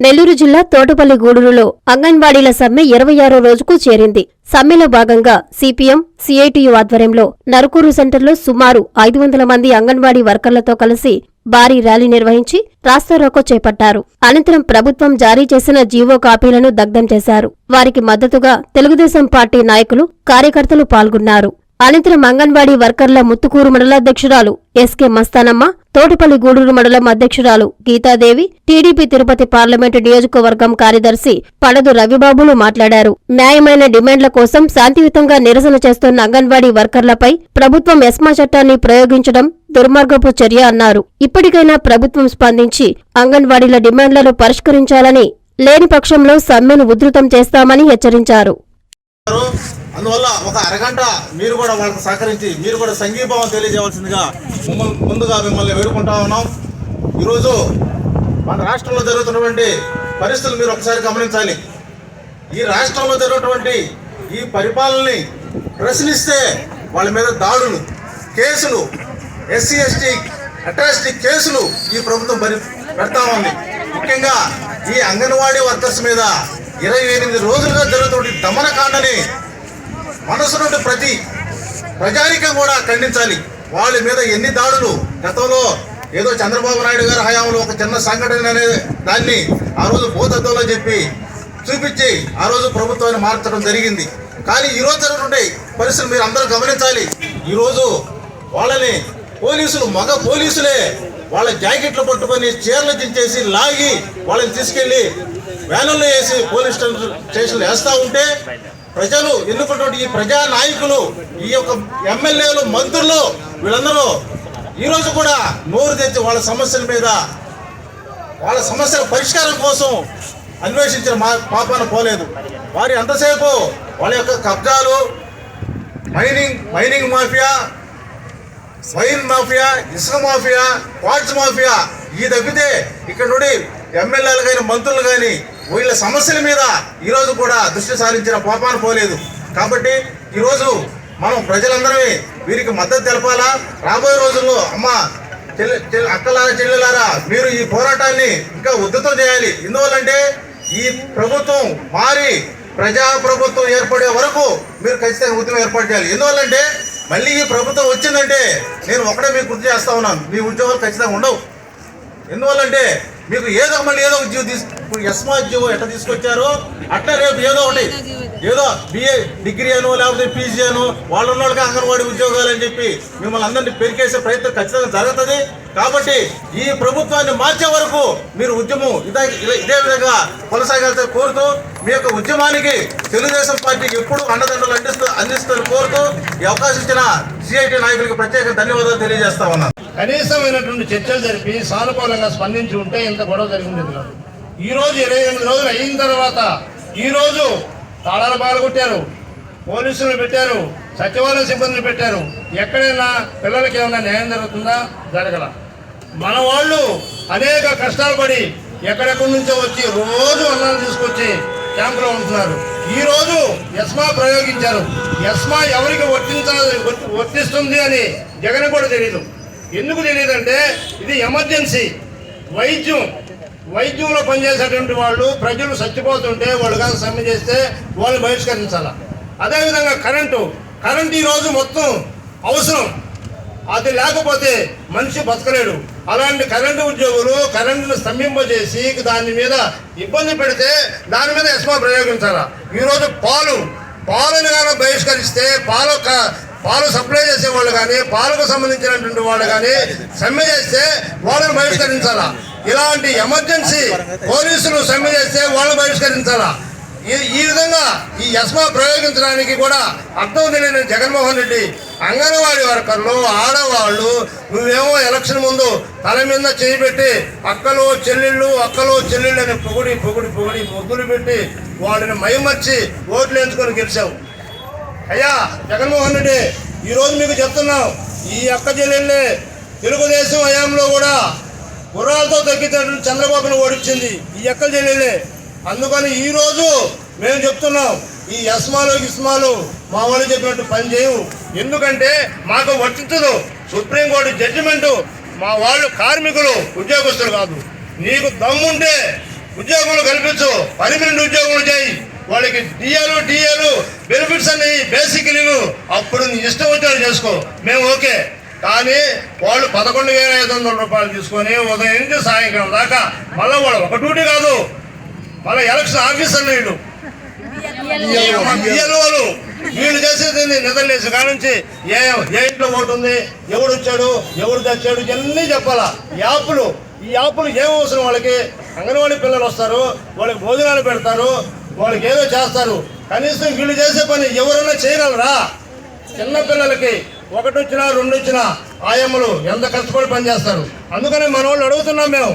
నెల్లూరు జిల్లా తోటపల్లి గూడూరులో అంగన్వాడీల సమ్మె ఇరవై ఆరో రోజుకు చేరింది. సమ్మెలో భాగంగా సిపిఎం సిఐటియు ఆధ్వర్యంలో నరుకూరు సెంటర్లో సుమారు ఐదు వందల మంది అంగన్వాడీ వర్కర్లతో కలిసి భారీ ర్యాలీ నిర్వహించి రాస్తారోకో చేపట్టారు. అనంతరం ప్రభుత్వం జారీ చేసిన జీవో కాపీలను దగ్ధం చేశారు. వారికి మద్దతుగా తెలుగుదేశం పార్టీ నాయకులు కార్యకర్తలు పాల్గొన్నారు. అనంతరం అంగన్వాడీ వర్కర్ల ముత్తుకూరు మండలాధ్యక్షురాలు ఎస్కే మస్తానమ్మ తోటపల్లి గూడూరు మండలం అధ్యక్షురాలు గీతాదేవి టీడీపీ తిరుపతి పార్లమెంటు నియోజకవర్గం కార్యదర్శి పడదు రవిబాబులు మాట్లాడారు. న్యాయమైన డిమాండ్ల కోసం శాంతియుతంగా నిరసన చేస్తున్న అంగన్వాడీ వర్కర్లపై ప్రభుత్వం ఎస్మా చట్టాన్ని ప్రయోగించడం దుర్మార్గపు చర్య అన్నారు. ఇప్పటికైనా ప్రభుత్వం స్పందించి అంగన్వాడీల డిమాండ్లను పరిష్కరించాలని లేని పక్షంలో సమ్మెను ఉధృతం చేస్తామని హెచ్చరించారు. అందువల్ల ఒక అరగంట మీరు కూడా వాళ్ళకి సహకరించి మీరు కూడా సంఘీభావం తెలియజేయవలసిందిగా ముందుగా మిమ్మల్ని వేడుకుంటా ఉన్నాం. ఈరోజు మన రాష్ట్రంలో జరుగుతున్నటువంటి పరిస్థితులు మీరు ఒకసారి గమనించాలి. ఈ రాష్ట్రంలో జరుగుతున్నటువంటి ఈ పరిపాలనని ప్రశ్నిస్తే వాళ్ళ మీద దాడులు కేసులు ఎస్సీ ఎస్టీ అట్రాసిటీ కేసులు ఈ ప్రభుత్వం పెడతా ఉంది. ముఖ్యంగా ఈ అంగన్వాడీ వర్కర్స్ మీద ఇరవై ఎనిమిది రోజులుగా జరుగుతున్న దమనకాండని మనసు నుండి ప్రతి ప్రజానికం కూడా ఖండించాలి. వాళ్ళ మీద ఎన్ని దాడులు గతంలో ఏదో చంద్రబాబు నాయుడు గారి హయాంలో ఒక చిన్న సంఘటన అనే దాన్ని ఆ రోజు భూతత్వంలో చెప్పి చూపించి ఆ రోజు ప్రభుత్వాన్ని మార్చడం జరిగింది. కానీ ఈ రోజు జరుగుతుంటే పరిస్థితులు మీరు అందరూ గమనించాలి. ఈరోజు వాళ్ళని పోలీసులు మగ పోలీసులే వాళ్ళ జాకెట్లు పట్టుకొని చీరలు దించేసి లాగి వాళ్ళని తీసుకెళ్ళి వ్యానుల్లో వేసి పోలీస్ స్టేషన్లు వేస్తూ ఉంటే ప్రజలు ఎన్నుకున్నటువంటి ఈ ప్రజా నాయకులు ఈ యొక్క ఎమ్మెల్యేలు మంత్రులు వీళ్ళందరూ ఈరోజు కూడా నోరు తెచ్చి వాళ్ళ సమస్యల మీద వాళ్ళ సమస్యల పరిష్కారం కోసం అన్వేషించిన మా పాపాన పోలేదు. వారి అంతసేపు వాళ్ళ యొక్క కబ్జాలు mining mining mafia wine mafia ఇసుక మాఫియా క్వార్ట్స్ మాఫియా ఈ తప్పితే ఇక్కడ నుండి ఎమ్మెల్యేలు కానీ మంత్రులు కానీ వీళ్ళ సమస్యల మీద ఈరోజు కూడా దృష్టి సారించిన కోపాన్ని పోలేదు. కాబట్టి ఈరోజు మనం ప్రజలందరమే వీరికి మద్దతు తెలపాలా? రాబోయే రోజుల్లో అమ్మ చెల్లి అక్కలారా చెల్లెలారా మీరు ఈ పోరాటాన్ని ఇంకా ఉద్ధృతం చేయాలి. ఎందువల్లంటే ఈ ప్రభుత్వం మారి ప్రజా ప్రభుత్వం ఏర్పడే వరకు మీరు ఖచ్చితంగా ఉద్యమం ఏర్పాటు చేయాలి. ఎందువల్లంటే మళ్ళీ ఈ ప్రభుత్వం వచ్చిందంటే నేను ఒకటే మీకు గుర్తు చేస్తా ఉన్నాను. మీ ఉద్యోగాలు ఖచ్చితంగా ఉండవు. ఎందువల్లంటే మీకు ఏదో మళ్ళీ ఏదో ఉద్యోగం తీసుకు ఎస్మా ఉద్యోగం ఎట్లా తీసుకొచ్చారో అట్లా రేపు ఏదో ఒకటి. ఏదో బిఏ డిగ్రీ అను లేకపోతే పీజీ అను వాళ్ళు ఉన్న వాళ్ళకి అంగన్వాడీ ఉద్యోగాలు అని చెప్పి మిమ్మల్ని అందరినీ పెరికేసే ప్రయత్నం ఖచ్చితంగా జరుగుతుంది. కాబట్టి ఈ ప్రభుత్వాన్ని మార్చే వరకు మీరు ఉద్యమం ఇదే ఇదే విధంగా కొనసాగాలని కోరుతూ మీ యొక్క ఉద్యమానికి తెలుగుదేశం పార్టీకి ఎప్పుడు అండదండలు అందిస్తూ అందిస్తూ కోరుతూ ఈ అవకాశం ఇచ్చిన సిఐటి నాయకులకు ప్రత్యేక ధన్యవాదాలు తెలియజేస్తా ఉన్నాను. కనీసమైనటువంటి చర్చలు జరిపి సానుకూలంగా స్పందించి ఉంటే ఇంత గొడవ జరిగింది కాదు ఈ రోజు ఇరవై ఎనిమిది రోజులు అయిన తర్వాత ఈ రోజు తాళాలు పాల్గొట్టారు పోలీసులు పెట్టారు సచివాలయ సిబ్బందిని పెట్టారు. ఎక్కడైనా పిల్లలకి ఏమైనా న్యాయం జరుగుతుందా? జరగల. మన వాళ్ళు అనేక కష్టాలు పడి ఎక్కడెక్కడి నుంచో వచ్చి రోజు అన్నాలు తీసుకొచ్చి క్యాంపులో ఉంటున్నారు. ఈ రోజు ఎస్మా ప్రయోగించారు. ఎస్మా ఎవరికి వర్తించాలి వర్తిస్తుంది అని జగన్ కూడా తెలియదు ఎందుకు తెలియదంటే ఇది ఎమర్జెన్సీ. వైద్యం వైద్యంలో పనిచేసేటువంటి వాళ్ళు ప్రజలు చచ్చిపోతుంటే వాళ్ళు కానీ సమ్మె చేస్తే వాళ్ళు బహిష్కరించాల? అదేవిధంగా కరెంటు కరెంటు ఈరోజు మొత్తం అవసరం. అది లేకపోతే మనిషి బతకలేడు. అలాంటి కరెంటు ఉద్యోగులు కరెంటును స్తంభింపజేసి దాని మీద ఇబ్బంది పెడితే దాని మీద ఎస్మా ప్రయోగించాలా? ఈరోజు పాలు పాలను కానీ బహిష్కరిస్తే పాల పాలు సప్లై చేసే వాళ్ళు కానీ పాలకు సంబంధించినటువంటి వాళ్ళు కానీ సమ్మె చేస్తే వాళ్ళని బహిష్కరించాలా? ఇలాంటి ఎమర్జెన్సీ పోలీసులు సమ్మె చేస్తే వాళ్ళని బహిష్కరించాలా? ఈ ఈ విధంగా ఈ యస్మా ప్రయోగించడానికి కూడా అర్థం తెలియని జగన్మోహన్ రెడ్డి అంగన్వాడీ వర్కర్లు ఆడవాళ్ళు నువ్వేమో ఎలక్షన్ ముందు తల మీద చేయి పెట్టి అక్కలు చెల్లెళ్ళు అక్కలు చెల్లెళ్ళు అని పొగిడి పొగిడి పొగిడి ముగ్గులు పెట్టి వాళ్ళని మైమర్చి ఓట్లు ఎంచుకొని గెలిచావు. అయ్యా జగన్మోహన్ రెడ్డి ఈరోజు మీకు చెప్తున్నాం ఈ అక్క చెల్లెళ్ళే తెలుగుదేశం హయాంలో కూడా గుర్రాలతో తగ్గించినట్టు చంద్రబాబును ఓడించింది ఈ అక్క చెల్లెళ్ళే. అందుకని ఈరోజు మేము చెప్తున్నాం ఈ యస్మాలు గిస్మాలు మా వాళ్ళు చెప్పినట్టు పని చేయవు ఎందుకంటే మాకు వర్తించదు సుప్రీంకోర్టు జడ్జిమెంటు మా వాళ్ళు కార్మికులు ఉద్యోగస్తులు కాదు. నీకు దమ్ముంటే ఉద్యోగులు కల్పించు పర్మనెంట్ ఉద్యోగులు చేయి. వాళ్ళకి డిఏలు డిఏలు బెనిఫిట్స్ లీవ్ అప్పుడు నీ ఇష్టం వచ్చినట్టు చేసుకో. మేము ఓకే. కానీ వాళ్ళు పదకొండు వేల ఐదు వందల రూపాయలు తీసుకొని ఉదయం నుంచి సాయంకాలం దాకా మళ్ళీ వాళ్ళు ఒక డ్యూటీ కాదు. మళ్ళీ ఎలక్షన్ ఆఫీసర్లు వీళ్ళు. వాళ్ళు వీళ్ళు చేసేది నిద్రలేసి కాడ నుంచి ఏ ఏ ఇంట్లో ఓటు ఉంది ఎవడు వచ్చాడు ఎవడు తెచ్చాడు ఇవన్నీ చెప్పాలా. యాప్లు ఈ యాప్లు ఏం అవసరం వాళ్ళకి? అంగన్వాడీ పిల్లలు వస్తారు వాళ్ళకి భోజనాలు పెడతారు వాళ్ళకి ఏదో చేస్తారు. కనీసం వీళ్ళు చేసే పని ఎవరైనా చేయగలరా? చిన్నపిల్లలకి ఒకటి వచ్చినా రెండు వచ్చినా ఆయమ్మలు ఎంత కష్టపడి పనిచేస్తారు. అందుకనే మన వాళ్ళు అడుగుతున్నాం మేము.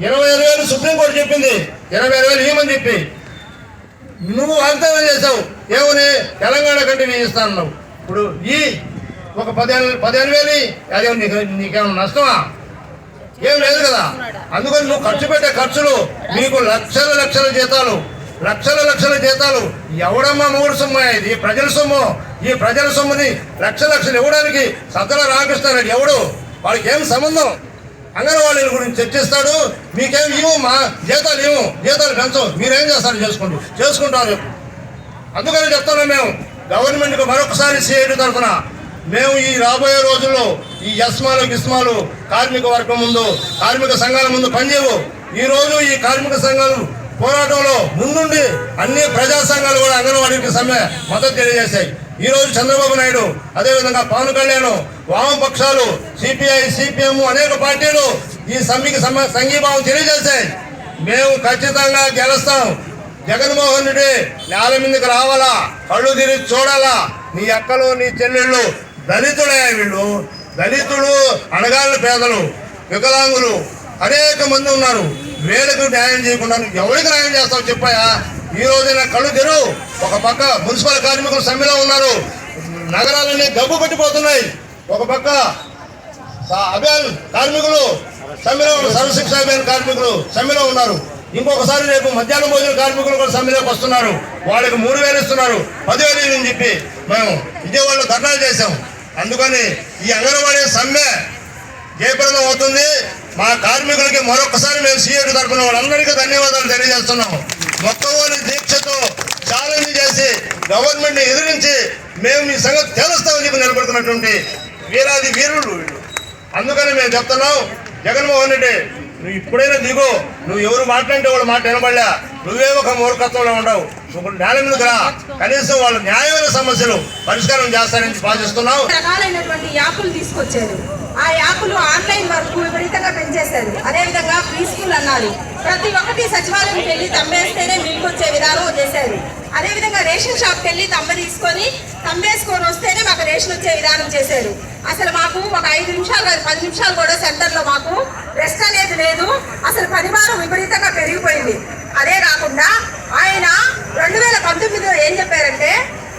ఇరవై ఇరవై వేలు సుప్రీంకోర్టు చెప్పింది. ఇరవై ఇరవై వేలు ఇవ్వమని చెప్పి. నువ్వు వాగ్దానం చేసావు ఏమని? తెలంగాణ కంటే నేను ఇస్తానన్నావు ఇప్పుడు ఈ ఒక పదిహేను పదిహేను వేలు అదే నీకు నీకేమైనా నష్టమా? ఏం లేదు కదా. అందుకని నువ్వు ఖర్చు పెట్టే ఖర్చులు మీకు లక్షల లక్షల జీతాలు. లక్షల లక్షల జీతాలు. ఎవడమ్మా మూడు సొమ్ము ఇది? ప్రజల సొమ్ము. ఈ ప్రజల సొమ్ముని లక్ష లక్షలు ఇవ్వడానికి సద్దల రామకృష్ణారెడ్డి ఎవడు? వాళ్ళకి ఏం సంబంధం? అంగన్వాడీల గురించి చర్చిస్తాడు. మీకేం ఇవ్వు? మా జీతాలు ఇవ్వు. జీతాలు పెంచు. మీరేం చేస్తారు? చేసుకోండి. చేసుకుంటారు. అందుకని చెప్తున్నాం మేము. గవర్నమెంట్కి మరొకసారి సిఐడి తరఫున మేము ఈ రాబోయే రోజుల్లో ఈ యస్మాలు గిస్మాలు కార్మిక వర్గం ముందు కార్మిక సంఘాల ముందు పనిచేయవు. ఈ రోజు ఈ కార్మిక సంఘాలు పోరాటంలో ముందుండి అన్ని ప్రజా సంఘాలు కూడా అంగన్వాడీకి సమ్మె మద్దతు తెలియజేశాయి. ఈ రోజు చంద్రబాబు నాయుడు అదేవిధంగా పవన్ కళ్యాణ్ వామపక్షాలు సిపిఐ సిపిఎం అనేక పార్టీలు ఈ సమ్మెకి సమ్మె సంఘీభావం తెలియజేశాయి. మేము ఖచ్చితంగా గెలుస్తాం. జగన్మోహన్ రెడ్డి నేల మీదకి రావాలా? కళ్ళు తిరిగి చూడాలా? నీ అక్కలు నీ చెల్లెళ్ళు దళితులే వీళ్ళు. దళితుడు అణగాళ్ళ పేదలు వికలాంగులు అనేక మంది ఉన్నారు. వేళకు న్యాయం చేయకుండా ఎవరికి న్యాయం చేస్తావు చెప్పాయా? ఈ రోజున కళ్ళు తెరు. ఒక పక్క మున్సిపల్ కార్మికులు సమ్మెలో ఉన్నారు. నగరాలన్నీ గబ్బు పట్టిపోతున్నాయి ఒక పక్క అభియాన్ కార్మికులు సమ్మెలో సర్వశిక్ష అభియాన్ కార్మికులు సమ్మెలో ఉన్నారు. ఇంకొకసారి రేపు మధ్యాహ్నం భోజన కార్మికులు కూడా సమ్మెలోకి వస్తున్నారు. వాళ్ళకి మూడు వేలు ఇస్తున్నారు. పదివేలు అని చెప్పి మేము విజయవాడలో ధర్నాలు చేశాం. అందుకని ఈ అంగన్వాడీ సమ్మె జయప్రదం అవుతుంది? మా కార్మికులకి మరొకసారి మేము సీఎడ్ తరపున వాళ్ళందరికీ ధన్యవాదాలు తెలియజేస్తున్నాం మొక్కవోని దీక్షతో ఛాలెంజ్ చేసి గవర్నమెంట్ని ఎదిరించి మేము మీ సంగతి తెలుస్తామని చెప్పి నిలబడుతున్నటువంటి వీరాది వీరులు వీళ్ళు. అందుకని మేము చెప్తున్నాం జగన్మోహన్ రెడ్డి నువ్వు ఇప్పుడైనా దిగు నువ్వు ఎవరు మాట్లాడితే వాళ్ళ మాట వినబడలే. నువ్వే ఒక మూర్ఖత్వంలో ఉండవు. నువ్వు నేల మీదకి రా. కనీసం వాళ్ళ న్యాయమైన సమస్యలు పరిష్కారం చేస్తారని భావిస్తున్నావు రకాలైనటువంటి యాప్లు తీసుకొచ్చారు. ఆ యాప్లు ఆన్లైన్ వరకు విపరీతంగా పెంచేశారు. అదేవిధంగా ప్రీ స్కూల్ అన్నారు ప్రతి ఒక్కటి సచివాలయంకి వెళ్ళి తమ్మేస్తేనే మీకు వచ్చే విధానం చేశారు. అదేవిధంగా రేషన్ షాప్కి వెళ్ళి తమ్మ తీసుకొని తమ్మేసుకొని వస్తేనే మాకు రేషన్ వచ్చే విధానం చేశారు. అసలు మాకు ఒక ఐదు నిమిషాలు కాదు పది నిమిషాలు కూడా సెంటర్లో మాకు రెస్ట్ అనేది లేదు. అసలు పరిమాణం విపరీతంగా పెరిగిపోయింది. అదే కాకుండా ఆయన రెండు వేల పంతొమ్మిదిలో ఏం చెప్పారంటే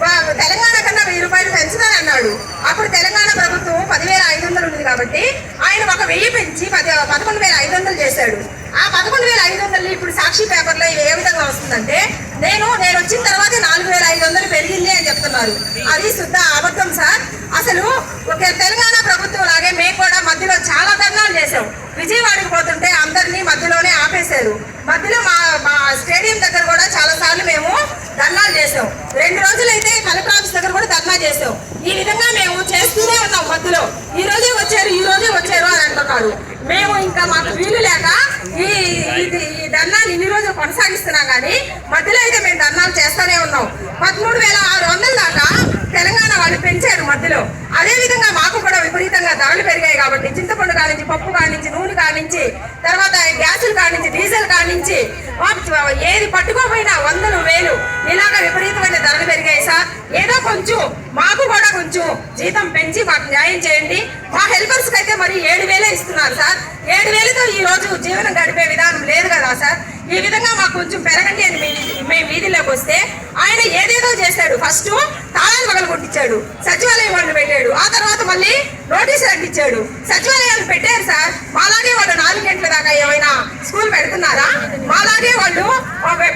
వా- తెలంగాణ కన్నా వెయ్యి రూపాయలు పెంచుదని అన్నాడు. అప్పుడు తెలంగాణ ప్రభుత్వం పదివేల ఐదు వందలు ఉంది కాబట్టి ఆయన ఒక వెయ్యి పెంచి పది పదకొండు వేల ఐదు వందలు చేశాడు. ఆ పదకొండు వేల ఐదు వందలు ఇప్పుడు సాక్షి పేపర్లో ఏ విధంగా వస్తుందంటే నేను నేను వచ్చిన తర్వాత నాలుగు వేల ఐదు వందలు పెరిగింది అని చెప్తున్నారు. అది శుద్ధ అబద్ధం సార్ అసలు ఒక తెలంగాణ ప్రభుత్వం లాగే మేము కూడా మధ్యలో చాలా ధర్నాలు చేసాం విజయవాడకి పోతుంటే అందరినీ మధ్యలోనే ఆపేశారు మధ్యలో మా మా స్టేడియం దగ్గర కూడా చాలా సార్లు మేము ధర్నాలు చేసాం రెండు రోజులైతే కలెక్టర్ ఆఫీస్ దగ్గర కూడా ధర్నా చేసాం ఈ విధంగా మేము చేస్తూనే ఉన్నాం మధ్యలో ఈ రోజే వచ్చారు ఈ రోజే వచ్చారు అని అంటున్నారు మేము ఇంకా మాకు వీలు లేక ఈ ఇది ఈ ధర్నాలు ఇన్ని రోజులు కొనసాగిస్తున్నాం కానీ మధ్యలో అయితే మేము ధర్నాలు చేస్తూనే ఉన్నాం. పదమూడు వేల ఆరు వందల దాకా తెలంగాణ వాళ్ళు పెంచారు మధ్యలో. అదేవిధంగా మాకు కూడా విపరీతంగా ధరలు పెరిగాయి కాబట్టి చింతపండు కానించి పప్పు కానించి నూనె కానించి తర్వాత గ్యాసులు కానించి డీజిల్ కానించి ఏది పట్టుకోపోయినా వందలు వేలు ఇలాగ విపరీతమైన ధరలు పెరిగాయి సార్. ఏదో కొంచెం మాకు కూడా కొంచెం జీతం పెంచి మాకు న్యాయం చేయండి. మా హెల్పర్స్కి అయితే మరి ఏడు ఇస్తున్నారు సార్. ఏడు వేలతో ఈ రోజు జీవనం గడిపే విధానం లేదు కదా సార్. ఈ విధంగా మాకు కొంచెం పెరగండి అని మేము వీధిలోకి వస్తే ఆయన ఏదేదో చేశాడు. ఫస్ట్ తాళాలు పగలు కొట్టించాడు సచివాలయం వాళ్ళు పెట్టాడు. ఆ తర్వాత మళ్ళీ నోటీసులు అంటించాడు సచివాలయాలు పెట్టారు సార్. మాలాగే వాళ్ళు నాలుగు గంటల దాకా ఏమైనా స్కూల్ పెడుతున్నారా? మాలాగే వాళ్ళు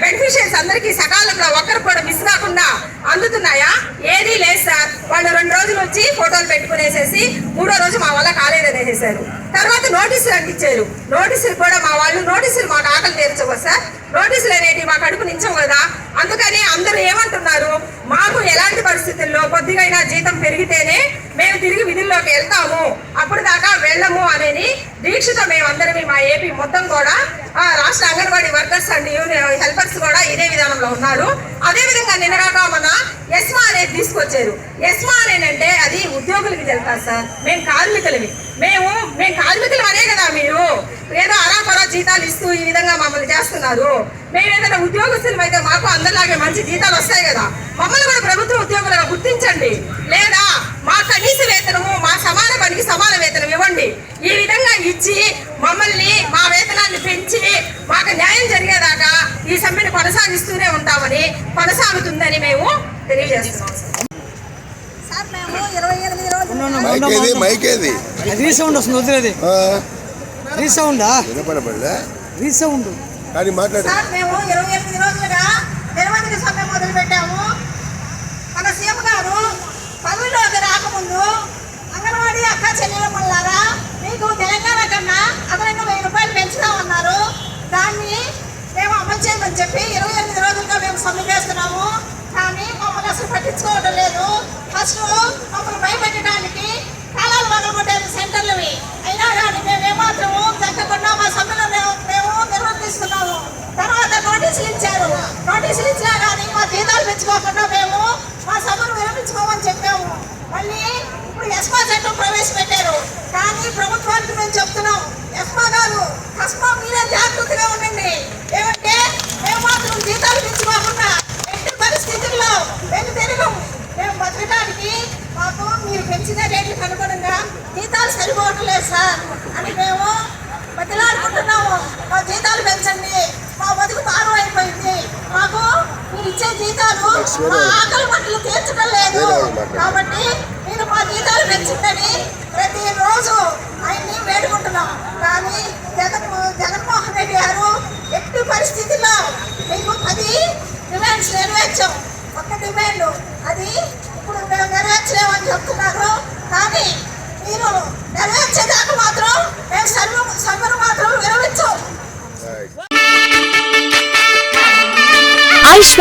బెనిఫిషియర్స్ అందరికీ సకాలంలో ఒక్కరు కూడా మిస్ కాకుండా అందుతున్నాయా? ఏదీ లేదు సార్. వాళ్ళు రెండు రోజులు వచ్చి ఫోటోలు పెట్టుకునేసేసి మూడో రోజు మా వల్ల కాలేదనేసేసారు తర్వాత నోటీసులు అందించారు నోటీసులు కూడా మా వాళ్ళు నోటీసులు మాకు ఆకలి తీర్చవు సార్? నోటీసులు అనేటివి మా కడుపు నించవు కదా. అందుకని అందరూ ఏమంటున్నారు? మాకు ఎలాంటి పరిస్థితుల్లో కొద్దిగైనా జీతం పెరిగితేనే మేము తిరిగి విధుల్లోకి వెళ్తాము. అప్పుడు దాకా వెళ్ళము అనేది దీక్షతో మేమందరం మా ఏపీ మొత్తం కూడా ఆ, రాష్ట్ర anganwadi workers and union helpers కూడా ఇదే విధానంలో ఉన్నారు. అదేవిధంగా నిన్నగాక మన ఎస్మా అనేది తీసుకొచ్చారు. ఎస్మా అనేనంటే అది ఉద్యోగులకి తెలుతా సార్? మేము కార్మికులవి మేము మేము కార్మికులు అనే కదా మీరు. ఏదో అరాపరా జీతాలు ఇస్తూ ఈ విధంగా మమ్మల్ని చేస్తున్నారు. మేము ఏదైనా ఉద్యోగస్తులం అయితే మాకు అందరిలాగే మంచి జీతాలు వస్తాయి కదా. మమ్మల్ని కూడా ప్రభుత్వ ఉద్యోగులుగా గుర్తించండి. లేదా మా కనీస వేతనము మా సమాన పనికి సమాన వేతనం ఇవ్వండి. ఈ విధంగా ఇచ్చి మమ్మల్ని మా వేతనాన్ని పెంచి మాకు న్యాయం జరిగేదాకా ఈ సమ్మెను కొనసాగిస్తూనే ఉంటామని కొనసాగుతుందని మేము తెలియజేస్తున్నాం. సార్ మేము ఇరవై ఎనిమిది రోజులు రీసౌండ్ వస్తుంది వదిలేది రీసౌండా వినపడబడలే. రీసౌండ్ కానీ మాట్లాడు. మేము ఇరవై ఎనిమిది రోజులుగా నిరవధిక సమ్మె మొదలు పెట్టాము మన సీఎం గారు పదవిలోకి రాకముందు అంగన్వాడీ అక్క చెల్లెలమ్మలారా మీకు తెలంగాణ కన్నా అదనంగా వెయ్యి రూపాయలు పెంచుతామన్నారు దాన్ని మేము అమలు చేయమని చెప్పి ఇరవై ఎనిమిది రోజులుగా మేము సమ్మె చేస్తున్నాము. కానీ మమ్మల్ని అసలు పట్టించుకోవడం లేదు. ఫస్ట్ మమ్మల్ని భయపెట్టడానికి కాలాలు సెంటర్లవి. అయినా కానీ మేము ఏమాత్రము తగ్గకుండా మా సభ్యులు మేము- మేము నిర్వర్తిస్తున్నాము. తర్వాత నోటీసులు ఇచ్చారు. నోటీసులు ఇచ్చినా కానీ మా జీతాలు పెంచుకోకుండా మేము మా సభను విరమించుకోమని చెప్పాము. మళ్ళీ ఇప్పుడు ఎస్మా చట్టం ప్రవేశపెట్టారు. కానీ ప్రభుత్వానికి మేము చెప్తున్నాం ఎస్మా గారు ఎస్మా మీరే జాగ్రత్తగా ఉండండి. ఏమంటే మేము మాత్రం జీతాలు పెంచుకోకుండా ఎట్టి పరిస్థితుల్లో మేము తిరగము. మేము బతకడానికి మీరు పెంచిన రేట్లకు అనుగుణంగా జీతాలు సరిపోవట్లేదు సార్. అని మేము బతిలాడుకుంటున్నాము. మా జీతాలు పెంచండి. మా బతుకు భారం అయిపోయింది. మాకు మీరు ఇచ్చే జీతాలు మా Thanks.